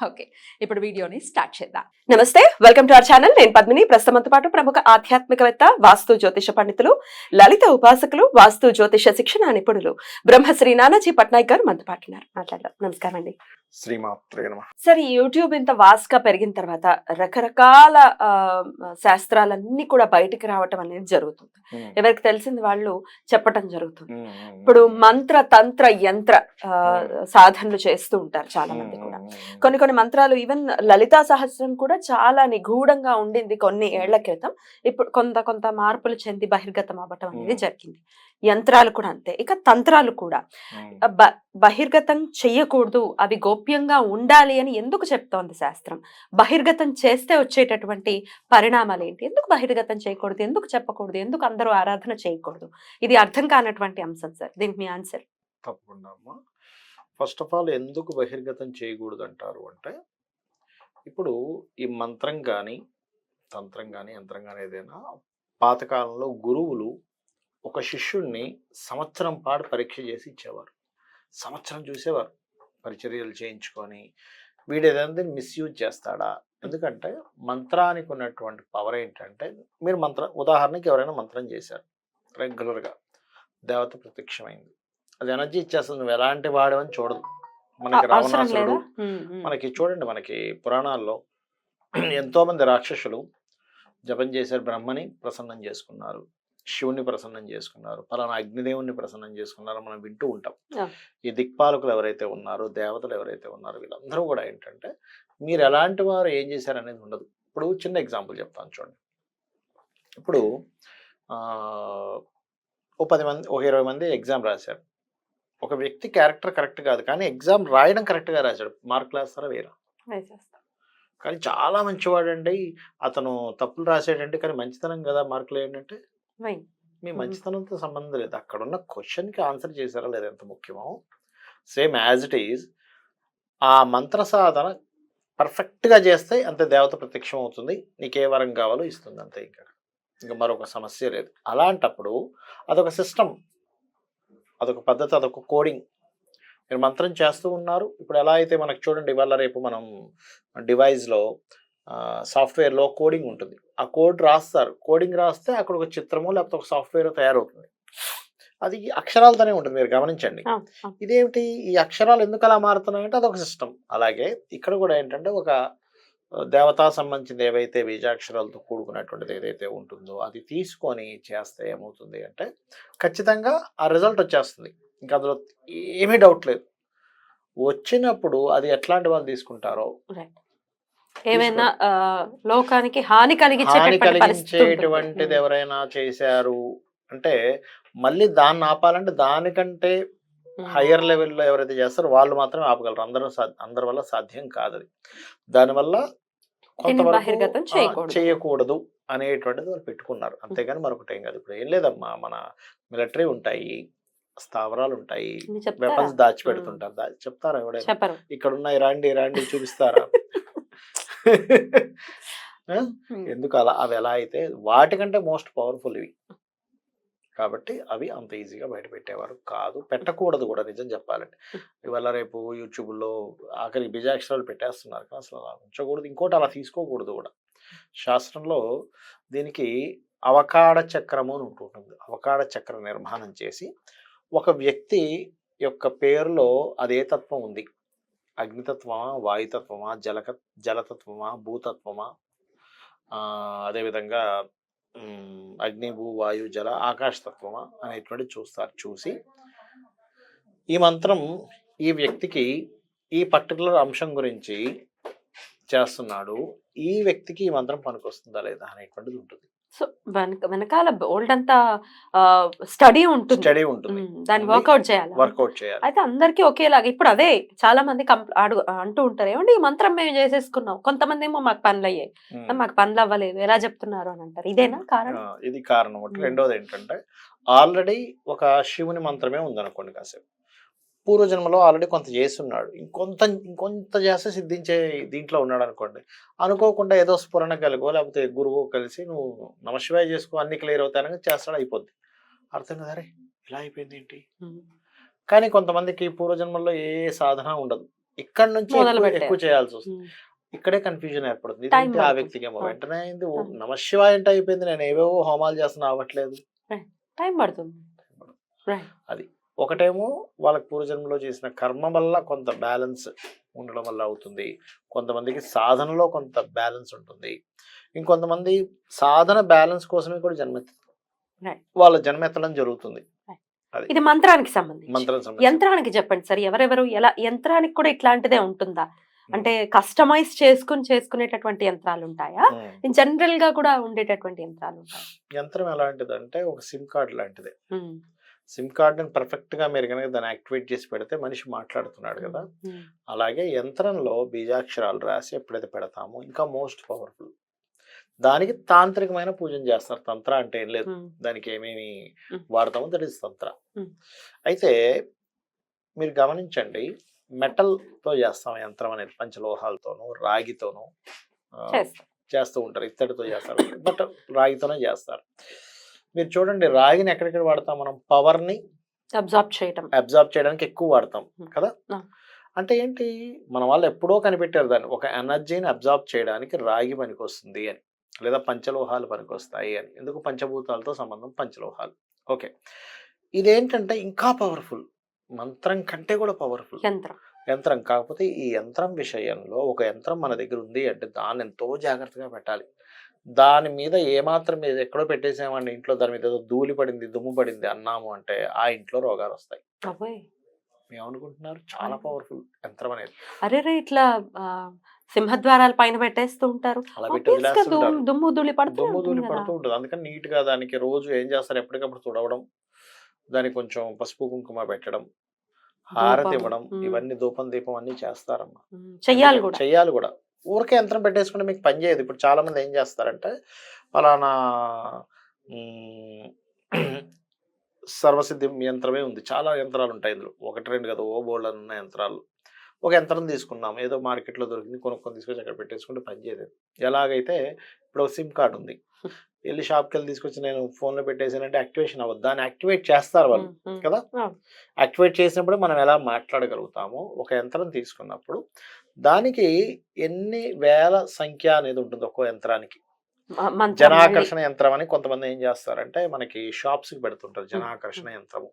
Okay ఇప్పుడు వీడియోని start చేద్దాం. నమస్తే వెల్కమ్ టు అవర్ ఛానల్. నేను పద్మిని. ప్రస్తుతంతో పాటు ప్రముఖ ఆధ్యాత్మికవేత్త వాస్తు జ్యోతిష పండితులు లలిత ఉపాసకులు వాస్తు జ్యోతిష శిక్షణ నిపుణులు బ్రహ్మశ్రీ నానాజీ పట్నాయక్ గారు మనతో పాటు ఉన్నారు. మాట్లాడదాం. నమస్కారం అండి. సార్ ఈ యూట్యూబ్ ఇంత వాస్గా పెరిగిన తర్వాత రకరకాల శాస్త్రాలన్నీ కూడా బయటికి రావటం అనేది జరుగుతుంది. ఎవరికి తెలిసింది వాళ్ళు చెప్పటం జరుగుతుంది. ఇప్పుడు మంత్ర తంత్ర యంత్ర ఆ, సాధనలు చేస్తూ ఉంటారు చాలా మంది కూడా. కొన్ని కొన్ని మంత్రాలు ఈవెన్ లలితా సహస్రం కూడా చాలా నిగూఢంగా ఉండింది కొన్ని ఏళ్ళ క్రితం. ఇప్పుడు కొంత కొంత మార్పులు చెంది బహిర్గతం అవ్వటం అనేది Hmm. జరిగింది. యంత్రాలు కూడా అంతే. ఇక తంత్రాలు కూడా. బ- బహిర్గతం చెయ్యకూడదు అవి గోప్యంగా ఉండాలి అని ఎందుకు చెప్తోంది శాస్త్రం? బహిర్గతం చేస్తే వచ్చేటటువంటి పరిణామాలు ఏంటి? ఎందుకు బహిర్గతం చేయకూడదు? ఎందుకు చెప్పకూడదు? ఎందుకు అందరూ ఆరాధన చేయకూడదు? ఇది అర్థం కానటువంటి అంశం సార్ దీనికి మీ ఆన్సర్ తప్పకుండా అమ్మా. ఫస్ట్ ఆఫ్ ఆల్ ఎందుకు బహిర్గతం చేయకూడదు అంటారు అంటే ఇప్పుడు ఈ మంత్రం కానీ తంత్రం కానీ యంత్రం కానీ ఏదైనా పాతకాలంలో గురువులు ఒక శిష్యుణ్ణి సంవత్సరం పాటు పరీక్ష చేసి ఇచ్చేవారు. సంవత్సరం చూసేవారు. పరిచర్యలు చేయించుకొని వీడు ఏదైనా మిస్యూజ్ చేస్తాడా? ఎందుకంటే మంత్రానికి ఉన్నటువంటి పవర్ ఏంటంటే మీరు మంత్ర ఉదాహరణకి ఎవరైనా మంత్రం చేశారు రెగ్యులర్గా దేవత ప్రత్యక్షమైంది. అది ఎనర్జీ ఇచ్చేస్తుంది. నువ్వు ఎలాంటి వాడవని చూడదు. మనకి రావణాసురుడు. మనకి చూడండి మనకి పురాణాల్లో ఎంతో మంది రాక్షసులు జపం చేశారు. బ్రహ్మని ప్రసన్నం చేసుకున్నారు. శివుని ప్రసన్నం చేసుకున్నారు. పలానా అగ్నిదేవుని ప్రసన్నం చేసుకున్నారో. మనం వింటూ ఉంటాం. ఈ దిక్పాలకులు ఎవరైతే ఉన్నారో దేవతలు ఎవరైతే ఉన్నారో వీళ్ళందరూ కూడా ఏంటంటే మీరు ఎలాంటి వారు ఏం చేశారు అనేది ఉండదు. ఇప్పుడు చిన్న ఎగ్జాంపుల్ చెప్తాను చూడండి. ఇప్పుడు ఓ పది మంది ఒక ఇరవై మంది ఎగ్జామ్ రాశారు. ఒక వ్యక్తి క్యారెక్టర్ కరెక్ట్ కాదు కానీ ఎగ్జామ్ రాయడం కరెక్ట్గా రాశాడు. మార్కులు వేస్తారా వేరా. కానీ చాలా మంచివాడండి. అతను తప్పులు రాసాడంటే కానీ మంచితనం కదా మార్కులు ఏంటంటే. మీ. మంచితనంతో సంబంధం లేదు. అక్కడ ఉన్న క్వశ్చన్కి ఆన్సర్ చేశారా లేదా ఎంత ముఖ్యమో? Same as it is. ఆ మంత్ర సాధన పర్ఫెక్ట్గా చేస్తే అంతే దేవత ప్రత్యక్షం అవుతుంది. నీకు ఏ వరం కావాలో ఇస్తుంది అంతే ఇంకా. ఇంకా మరొక సమస్య లేదు. అలాంటప్పుడు అదొక సిస్టమ్. అదొక పద్ధతి అదొక కోడింగ్ మీరు మంత్రం చేస్తూ ఉన్నారు. ఇప్పుడు ఎలా అయితే మనకు చూడండి ఇవాళ రేపు మనం డివైస్లో సాఫ్ట్వేర్లో కోడింగ్ ఉంటుంది. ఆ కోడ్ రాస్తారు. కోడింగ్ రాస్తే అక్కడ ఒక చిత్రమో లేకపోతే ఒక సాఫ్ట్వేర్ తయారవుతుంది. అది అక్షరాలతోనే ఉంటుంది. మీరు గమనించండి. ఇదేమిటి? ఈ అక్షరాలు ఎందుకు అలా మారుతున్నాయంటే అదొక సిస్టమ్ అలాగే ఇక్కడ కూడా ఏంటంటే ఒక దేవతా సంబంధించింది ఏవైతే బీజాక్షరాలతో కూడుకున్నటువంటిది ఏదైతే ఉంటుందో అది తీసుకొని చేస్తే ఏమవుతుంది అంటే ఖచ్చితంగా ఆ రిజల్ట్ వచ్చేస్తుంది ఇంకా అందులో ఏమీ డౌట్ లేదు వచ్చినప్పుడు అది ఎట్లాంటి వాళ్ళు తీసుకుంటారో. ఏమైనా లోకానికి హాని. కలిగించేటువంటిది. ఎవరైనా చేశారు అంటే మళ్ళీ దాన్ని ఆపాలంటే దానికంటే. హయ్యర్ లెవెల్లో ఎవరైతే చేస్తారో వాళ్ళు మాత్రమే ఆపగలరు అందరూ అందరి వల్ల సాధ్యం కాదు అది దానివల్ల బహిర్గతం చేయకూడదు. చేయకూడదు అనేటువంటిది వాళ్ళు పెట్టుకున్నారు. అంతేగాని మరొకటి ఏం కాదు ఇప్పుడు. ఏం లేదమ్మా మన మిలిటరీ ఉంటాయి స్థావరాలు ఉంటాయి? వెపన్స్ దాచిపెడుతుంటారు దా- చెప్తారా ఎవడైనా ఇక్కడ ఉన్నాయి రాండి రాండి చూపిస్తారా. ఎందుకు అలా అవి ఎలా అయితే వాటికంటే మోస్ట్ పవర్ఫుల్ ఇవి. కాబట్టి అవి అంత ఈజీగా బయట పెట్టేవారు. కాదు పెట్టకూడదు కూడా నిజం చెప్పాలంటే. ఇవాళ రేపు యూట్యూబ్లో ఆఖరి బీజాక్షరాలు పెట్టేస్తున్నారు కానీ అసలు అలా ఉంచకూడదు. ఇంకోటి అలా తీసుకోకూడదు కూడా. శాస్త్రంలో దీనికి అవకాడ చక్రము అని ఉంటుంది. అవకాడ చక్ర నిర్మాణం చేసి ఒక వ్యక్తి యొక్క పేరులో అదే తత్వం ఉంది. అగ్నితత్వమా వాయుతత్వమా జలక జలతత్వమా భూతత్వమా అదేవిధంగా అగ్ని భూ వాయు జల ఆకాశతత్వమా అనేటువంటి చూస్తారు చూసి. ఈ మంత్రం ఈ వ్యక్తికి ఈ పర్టికులర్ అంశం గురించి చేస్తున్నాడు. ఈ వ్యక్తికి ఈ మంత్రం పనికొస్తుందా లేదా అనేటువంటిది ఉంటుంది. సో వెనక వెనకాల బోల్డ్ అంతా స్టడీ ఉంటుంది. స్టడీ ఉంటుంది. దాన్ని. వర్కౌట్ చేయాలి? వర్కౌట్ చేయాలి. అయితే అందరికీ ఒకేలాగా ఇప్పుడు అదే చాలా మంది అడుగు అంటూ ఉంటారు ఏమండి ఈ మంత్రం మేము చేసేసుకున్నాం కొంతమంది ఏమో మాకు పనులు అయ్యాయి. మాకు పనులు అవ్వలేదు ఎలా చెప్తున్నారు? అని అంటారు. ఇదేనా కారణం? ఇది కారణం. రెండోది ఏంటంటే ఆల్రెడీ ఒక శివుని మంత్రమే ఉందనుకోండి కాసేపు. పూర్వజన్మలో ఆల్రెడీ కొంత చేస్తున్నాడు. ఇంకొంత ఇంకొంత చేస్తే సిద్ధించే దీంట్లో ఉన్నాడు అనుకోండి. అనుకోకుండా ఏదో స్ఫురణ కలుగో లేకపోతే గురువు కలిసి నువ్వు నమశివాయ చేసుకో అన్ని క్లియర్ అవుతానని చేస్తాడు అయిపోద్ది. అర్థం కదా అరే ఇలా అయిపోయింది ఏంటి. కానీ కొంతమందికి పూర్వజన్మల్లో ఏ సాధన ఉండదు. ఇక్కడ నుంచి ఎక్కువ- చేయాల్సి వస్తుంది. ఇక్కడే కన్ఫ్యూజన్ ఏర్పడుతుంది. ఇదేంటి ఆ. వ్యక్తికి ఏమో. వెంటనే అయింది. నమశివాయ అంటే అయిపోయింది. నేను ఏవేవో హోమాలు చేస్తున్నా అవ్వట్లేదు. టైం పడుతుంది. రైట్ ఒకటేమో వాళ్ళకి పూర్వజన్మలో చేసిన కర్మ వల్ల కొంత బ్యాలెన్స్ ఉండడం వల్ల అవుతుంది. కొంతమందికి సాధనలో కొంత బ్యాలెన్స్ ఉంటుంది. ఇంకొంతమంది సాధన బ్యాలెన్స్ కోసమే కూడా Right. వాళ్ళ జన్మెత్తడం జరుగుతుంది. ఇది మంత్రానికి సంబంధించి. యంత్రానికి చెప్పండి సార్. ఎవరెవరు ఎలా యంత్రానికి కూడా ఇట్లాంటిదే ఉంటుందా? అంటే కస్టమైజ్ చేసుకుని చేసుకునేటటువంటి యంత్రాలు ఉంటాయా. జనరల్గా కూడా ఉండేటటువంటి యంత్రాలు ఉంటాయా? యంత్రం ఎలాంటిది అంటే ఒక సిమ్ కార్డ్ లాంటిది. సిమ్ కార్డుని పర్ఫెక్ట్గా మీరు కనుక దాన్ని యాక్టివేట్ చేసి పెడితే మనిషి మాట్లాడుతున్నాడు కదా. అలాగే యంత్రంలో బీజాక్షరాలు రాసి ఎప్పుడైతే పెడతామో ఇంకా మోస్ట్ పవర్ఫుల్. దానికి తాంత్రికమైన పూజన చేస్తారు. తంత్ర అంటే ఏం లేదు. దానికి ఏమేమి. వాడతామో దట్ ఇస్ తంత్ర. అయితే మీరు గమనించండి. metal తో చేస్తాం యంత్రం అనేది పంచలోహాలతోనూ రాగితోనూ చేస్తూ ఉంటారు. ఇత్తడితో చేస్తారు. బట్ రాగితోనే చేస్తారు. మీరు చూడండి రాగిని ఎక్కడెక్కడ వాడతాం మనం? పవర్ని అబ్జార్బ్ చేయటం. అబ్జార్బ్ చేయడానికి ఎక్కువ వాడతాం. కదా. అంటే ఏంటి? మన వాళ్ళు ఎప్పుడో కనిపెట్టారు దాన్ని ఒక ఎనర్జీని అబ్జార్బ్ చేయడానికి రాగి పనికి వస్తుంది అని లేదా పంచలోహాలు పనికి వస్తాయి అని. ఎందుకు? పంచభూతాలతో సంబంధం పంచలోహాలు. ఓకే. ఇదేంటంటే ఇంకా పవర్ఫుల్ మంత్రం కంటే కూడా పవర్ఫుల్. యంత్రం. యంత్రం కాకపోతే ఈ యంత్రం విషయంలో ఒక యంత్రం మన దగ్గర ఉంది అంటే దాన్ని ఎంతో జాగ్రత్తగా పెట్టాలి. దాని మీద ఏమాత్రం మీద ఎక్కడో పెట్టేసామండి ఇంట్లో. దాని మీద ఏదో ధూళి పడింది దుమ్ము పడింది అన్నాము అంటే ఆ ఇంట్లో రోగాలు వస్తాయి. ఏమనుకుంటున్నారు? చాలా పవర్ఫుల్ యంత్రం అనేది. అరే రే ఇట్లా సింహద్వారాల పైన పెట్టేస్తూ ఉంటారు. దుమ్ము ధూళి పడుతూ దుమ్ము ధూళి. పడుతూ ఉంటుంది. అందుకని నీట్గా దానికి రోజు ఏం చేస్తారు? ఎప్పటికప్పుడు తుడవడం దానికి కొంచెం పసుపు కుంకుమ పెట్టడం హారతి. ఇవ్వడం. ఇవన్నీ ధూపం దీపం అన్ని చేస్తారమ్మా. చెయ్యాలి కూడా. చెయ్యాలి కూడా. ఊరికే యంత్రం పెట్టేసుకుంటే మీకు పని చేయదు. ఇప్పుడు చాలా మంది ఏం చేస్తారంటే ఫలానా సర్వసిద్ధి యంత్రమే ఉంది. చాలా యంత్రాలు ఉంటాయి ఇందులో. ఒకటి రెండు కదా ఓ బోల్డ్ అన్న ఉన్న యంత్రాలు. ఒక యంత్రం తీసుకున్నాం ఏదో మార్కెట్లో దొరికింది కొనుక్కొని తీసుకొచ్చి అక్కడ పెట్టేసుకుంటే పని చేయదు ఎలాగైతే ఇప్పుడు సిమ్ కార్డు ఉంది. వెళ్ళి షాప్కి వెళ్ళి తీసుకొచ్చి నేను ఫోన్లో పెట్టేసానంటే యాక్టివేషన్ అవ్వదు. దాన్ని యాక్టివేట్ చేస్తారు వాళ్ళు. కదా. యాక్టివేట్ చేసినప్పుడు మనం ఎలా మాట్లాడగలుగుతామో ఒక యంత్రం తీసుకున్నప్పుడు దానికి ఎన్ని వేల సంఖ్య అనేది ఉంటుంది ఒక్కో యంత్రానికి. జనాకర్షణ యంత్రం అని కొంతమంది ఏం చేస్తారంటే మనకి షాప్స్కి పెడుతుంటారు జనాకర్షణ యంత్రము.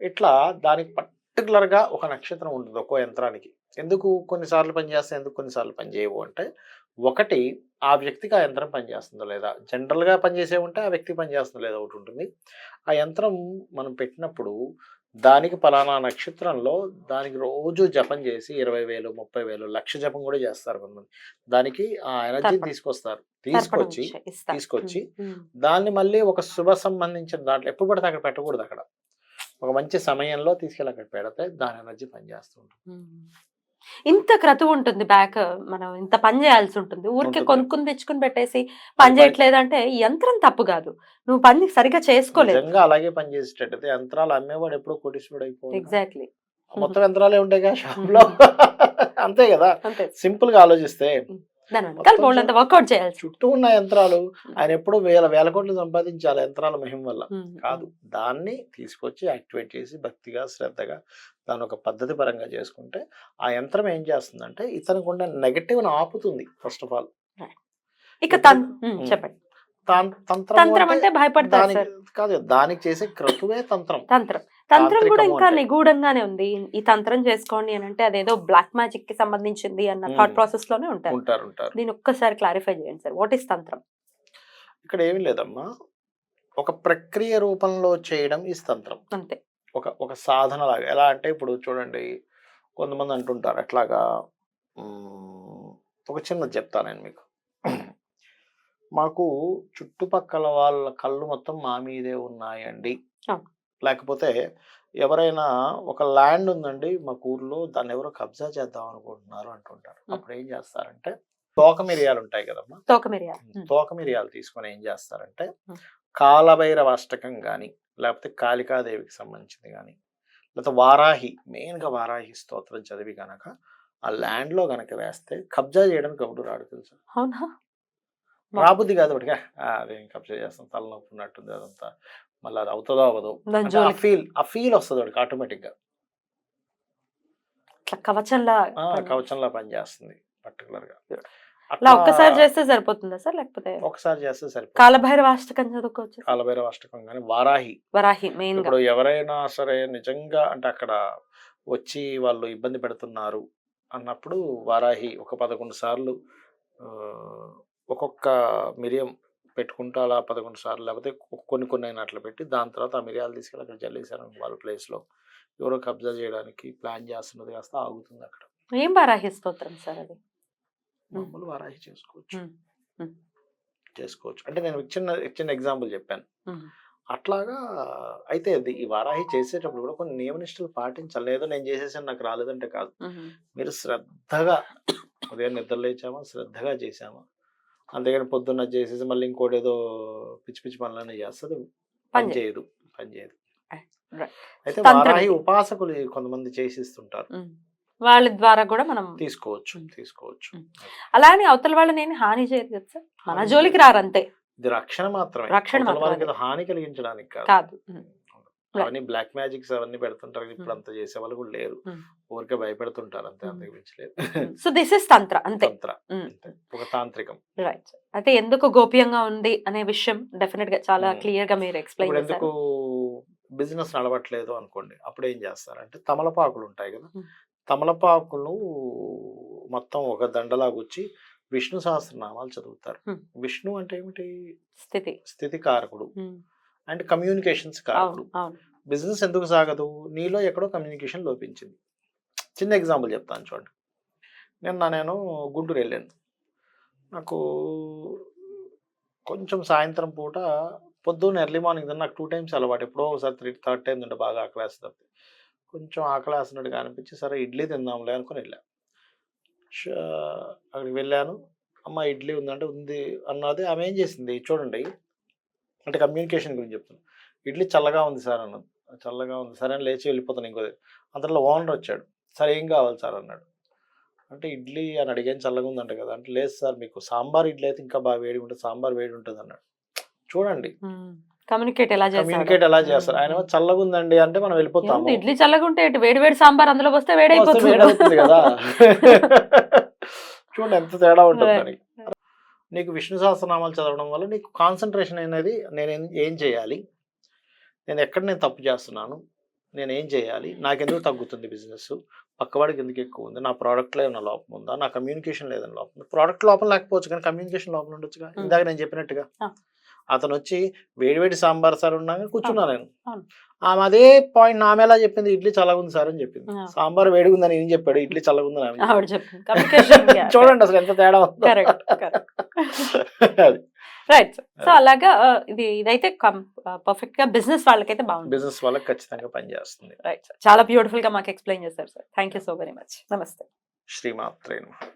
ఇట్లా దానికి పర్టికులర్గా ఒక నక్షత్రం ఉంటుంది ఒక్కో యంత్రానికి ఎందుకు కొన్నిసార్లు పనిచేస్తాయి ఎందుకు కొన్నిసార్లు పనిచేయవు అంటే ఒకటి ఆ వ్యక్తికి ఆ యంత్రం పనిచేస్తుందో లేదా జనరల్గా పనిచేసే ఉంటే ఆ వ్యక్తికి పనిచేస్తుందో లేదా ఒకటి ఉంటుంది ఆ యంత్రం మనం పెట్టినప్పుడు దానికి పలానా నక్షత్రంలో దానికి రోజు జపం చేసి ఇరవై వేలు ముప్పై వేలు లక్ష జపం కూడా చేస్తారు కొంతమంది దానికి ఆ తర్పణం. తీసుకొస్తారు తీసుకొచ్చి. తీసుకొచ్చి. దాన్ని మళ్ళీ ఒక శుభ సంబంధించిన దాంట్లో ఎప్పుడు పడితే అక్కడ పెట్టకూడదు అక్కడ ఒక మంచి సమయంలో తీసుకెళ్ళి అక్కడ పెడితే దాని ఎనర్జీ పనిచేస్తూ ఉంటుంది. ఇంత క్రతువు ఉంటుంది బ్యాక్ మనం ఇంత పని చేయాల్సి ఉంటుంది. ఊరికే. కొనుక్కుని తెచ్చుకుని పెట్టేసి పని పని- చేయట్లేదు అంటే యంత్రం తప్పు కాదు. నువ్వు పని సరిగా చేసుకోలేదు. అలాగే పనిచేసేటట్టయితే యంత్రాలు అమ్మేవాడు ఎప్పుడో కోటీశ్వరుడు అయిపోవాలి ఎగ్జాక్ట్లీ మొత్తం యంత్రాలే ఉంటాయి కదా షాప్లో అంతే కదా. సింపుల్గా ఆలోచిస్తే దాని వెనకాల మొత్తం బోల్డ్ అంత వర్కౌట్ చేయాల్సి. చుట్టూ ఉన్న యంత్రాలు ఆయన ఎప్పుడో వేల వేల కోట్లు సంపాదించాలి యంత్రాల మహిమ వల్ల. కాదు దాన్ని తీసుకొచ్చి యాక్టివేట్ చేసి భక్తిగా శ్రద్ధగా దాని ఒక పద్ధతి పరంగా చేసుకుంటే ఆ యంత్రం ఏం చేస్తుందంటే ఇతనికి ఉన్న నెగటివ్ ఆపుతుంది ఫస్ట్ ఆఫ్ ఆల్ ఇక. చెప్పండి. తంత్రం అంటే భయపడతారు సార్. కాదు దానికి చేసే క్రతువే తంత్రం. తంత్రం. తంత్రం కూడా ఇంకా. నిగూఢంగానే ఉంది. ఈ తంత్రం చేసుకోండి అని అంటే అదేదో బ్లాక్ మ్యాజిక్కి సంబంధించింది అన్న. థాట్ ప్రాసెస్లోనే ఉంటారు దీని ఒక్కసారి క్లారిఫై చేయండి సార్. వాట్ ఇస్ తంత్రం? ఇక్కడ ఏమీ లేదమ్మా. ఒక ప్రక్రియ రూపంలో చేయడం ఈ తంత్రం. అంతే. ఒక ఒక సాధన లాగా. ఎలా అంటే ఇప్పుడు చూడండి కొంతమంది అంటుంటారు ఎట్లాగా మ్మ్, ఒక చిన్నది చెప్తాను నేను మీకు. మాకు చుట్టుపక్కల వాళ్ళ కళ్ళు మొత్తం మా మీదే ఉన్నాయండి. లేకపోతే ఎవరైనా ఒక ల్యాండ్ ఉందండి మా ఊర్లో దాన్ని ఎవరో కబ్జా చేద్దాం అనుకుంటున్నారు అంటుంటారు. అప్పుడు ఏం చేస్తారంటే తోక మిరియాలు ఉంటాయి కదమ్మా. తోక మిరియా తోక మిరియాలు తీసుకొని ఏం చేస్తారంటే. కాలభైరవ అష్టకం కానీ లేకపోతే కాళికాదేవికి సంబంధించింది కానీ లేకపోతే వారాహి మెయిన్గా వారాహి స్తోత్రం చదివి కనుక ఆ ల్యాండ్లో కనుక వేస్తే కబ్జా చేయడానికి ఎవడు రాడు తెలుసా? అవునా? రాబుద్ది కాదు ఒకటిగా అదేం కబ్జా చేస్తాం తలనొప్పి ఉన్నట్టుంది అదంతా. మళ్ళీ అది అవుతుందో అవ్వదు ఆ ఫీల్ ఆ ఫీల్ వస్తుంది వాడికి ఆటోమేటిక్గా కవచంలా కవచంలా పనిచేస్తుంది పర్టికులర్గా అలా ఒక్కసారి చేస్తే సరిపోతుందా సార్? లేకపోతే ఒకసారి చేస్తే సరిపోతుంది. కాలభైరవ అష్టకం చదువుకోవచ్చు కాలభైరవ అష్టకం కానీ వారాహి. వరాహి మెయిన్ ఇప్పుడు ఎవరైనా సరే నిజంగా అంటే అక్కడ వచ్చి వాళ్ళు ఇబ్బంది పెడుతున్నారు అన్నప్పుడు వారాహి ఒక పదకొండు సార్లు ఒక్కొక్క మిరియం పెట్టుకుంటూ అలా పదకొండు సార్లు లేకపోతే కొన్ని కొన్ని అయినా అట్లా పెట్టి దాని తర్వాత ఆ మిరియాలు తీసుకెళ్ళి అక్కడ జల్లేశారు వాళ్ళ ప్లేస్లో. ఎవరో కబ్జా చేయడానికి ప్లాన్ చేస్తున్నది కాస్త ఆగుతుంది అక్కడ. ఏం వరాహి స్తోత్రం సార్ అది? మామూలు వారాహి చేసుకోవచ్చు. చేసుకోవచ్చు. అంటే నేను చిన్న చిన్న ఎగ్జాంపుల్ చెప్పాను. అట్లాగా అయితే అది ఈ వారాహి చేసేటప్పుడు కూడా కొన్ని నియమనిష్టలు పాటించాలి. లేదో నేను చేసేసాను నాకు రాలేదంటే కాదు. మీరు శ్రద్ధగా ఉదయం నిద్ర లేచామా శ్రద్ధగా చేసామా అంతేగాని పొద్దున్న చేసేసి మళ్ళీ ఇంకోటి ఏదో పిచ్చి పిచ్చి పనులన్నీ చేస్తుంది పని పని చేయదు పని చేయదు. అయితే వారాహి. ఉపాసకులు కొంతమంది చేసిస్తుంటారు. వాళ్ళ ద్వారా కూడా మనం తీసుకోవచ్చు. తీసుకోవచ్చు. అలానే అవతల వాళ్ళని ఏమి హాని చేయదు కదా సార్ మన జోలికి. రారంతే ఇది రక్షణ మాత్రమే రక్షణ హాని కలిగించడానికి కాదు. అవన్నీ బ్లాక్ మ్యాజిక్స్ అవన్నీ పెడుతుంటారు ఇప్పుడు మ్మ్. అంత చేసే వాళ్ళు కూడా లేరు మ్మ్. ఊరికే భయపెడుతుంటారు అంతే మ్మ్. అంతకు మించి లేదు సో దిస్ ఇస్ తంత్ర అంతే తంత్ర. ఒక తాంత్రికం రైట్ అయితే ఎందుకు గోప్యంగా ఉంది అనే విషయం డెఫినెట్గా చాలా. క్లియర్గా మీరు ఎక్స్ప్లెయిన్ ఎందుకు బిజినెస్ నడవట్లేదు అనుకోండి అప్పుడు ఏం చేస్తారంటే తమలపాకులు ఉంటాయి కదా. తమలపాకులు మొత్తం ఒక దండలా గుచ్చి విష్ణు సహస్రనామాలు చదువుతారు. విష్ణు అంటే ఏమిటి స్థితి స్థితి కారకుడు. అండ్ కమ్యూనికేషన్స్ అవును బిజినెస్ ఎందుకు సాగదు? నీలో ఎక్కడో కమ్యూనికేషన్ లోపించింది. చిన్న ఎగ్జాంపుల్ చెప్తాను చూడండి. నిన్న నేను గుంటూరు వెళ్ళాను. నాకు కొంచెం సాయంత్రం పూట పొద్దున్న ఎర్లీ మార్నింగ్ నాకు టూ టైమ్స్ అలవాటు. ఎప్పుడో ఒకసారి త్రీ థర్డ్ టైం తింటే బాగా ఆకలి వేస్తుంది కొంచెం ఆకలి వేస్తున్నట్టుగా అనిపించి సరే ఇడ్లీ తిందాంలే అనుకుని వెళ్ళాను అక్కడికి వెళ్ళాను. అమ్మ ఇడ్లీ ఉందంటే ఉంది అన్నది ఆమె ఏం చేసింది? చూడండి. అంటే కమ్యూనికేషన్ గురించి చెప్తున్నాను ఇడ్లీ చల్లగా ఉంది సార్ అన్నది చల్లగా ఉంది సరే అని లేచి వెళ్ళిపోతాను ఇంకో అంతలో ఓనర్ వచ్చాడు. సార్ ఏం కావాలి సార్ అన్నాడు. అంటే ఇడ్లీ అని అడిగాను చల్లగా ఉందంట కదా అంటే లేదు సార్ మీకు సాంబార్ ఇడ్లీ అయితే ఇంకా బాగా వేడి ఉంటుంది సాంబార్ వేడి ఉంటుంది అన్నాడు. చూడండి. కమ్యూనికేట్ ఎలా చేస్తారు? కమ్యూనికేట్ ఎలా చేస్తారు? ఆయన చల్లగా ఉందండి అంటే మనం వెళ్ళిపోతాము. ఏముంది, ఇడ్లీ చల్లగా ఉంటే వేడి వేడి సాంబార్ అందులో వస్తే వేడి అవుతుంది కదా. చూడండి ఎంత తేడా ఉంటుంది నీకు విష్ణు సహస్రనామాలు చదవడం వల్ల నీకు కాన్సన్ట్రేషన్ అనేది నేను ఏం- చేయాలి? నేను ఎక్కడ నేను తప్పు చేస్తున్నాను? నేను ఏం చేయాలి? నాకెందుకు తగ్గుతుంది బిజినెస్ పక్కవాడికి ఎందుకు ఎక్కువ ఉంది? నా ప్రోడక్ట్లో ఏమైనా లోపం ఉందా? నా కమ్యూనికేషన్ లేదని లోపం ఉంది? ప్రోడక్ట్ లోపం లేకపోవచ్చు కానీ కమ్యూనికేషన్ లోపం ఉండొచ్చుగా. ఇందాక నేను చెప్పినట్టుగా. అతను వచ్చి వేడివేడి సాంబార్ సార్ ఉన్నాక కూర్చున్నా నేను. ఆమె అదే పాయింట్ ఆమె ఎలా చెప్పింది? ఇడ్లీ చల్లగా ఉంది సార్ అని చెప్పింది. సాంబార్ వేడిగా ఉందని ఏం చెప్పాడు? ఇడ్లీ చల్లగా ఉందని ఆమె చూడండి అసలు ఎంత తేడా అది. రైట్ సో అలాగా ఇది ఇదైతే పర్ఫెక్ట్గా బిజినెస్ వాళ్ళకైతే బాగుంది బిజినెస్ వాళ్ళకి ఖచ్చితంగా పనిచేస్తుంది. రైట్ చాలా బ్యూటిఫుల్గా మాకు ఎక్స్ప్లెయిన్ చేశారు sir thank you so very much నమస్తే శ్రీమాత్రేను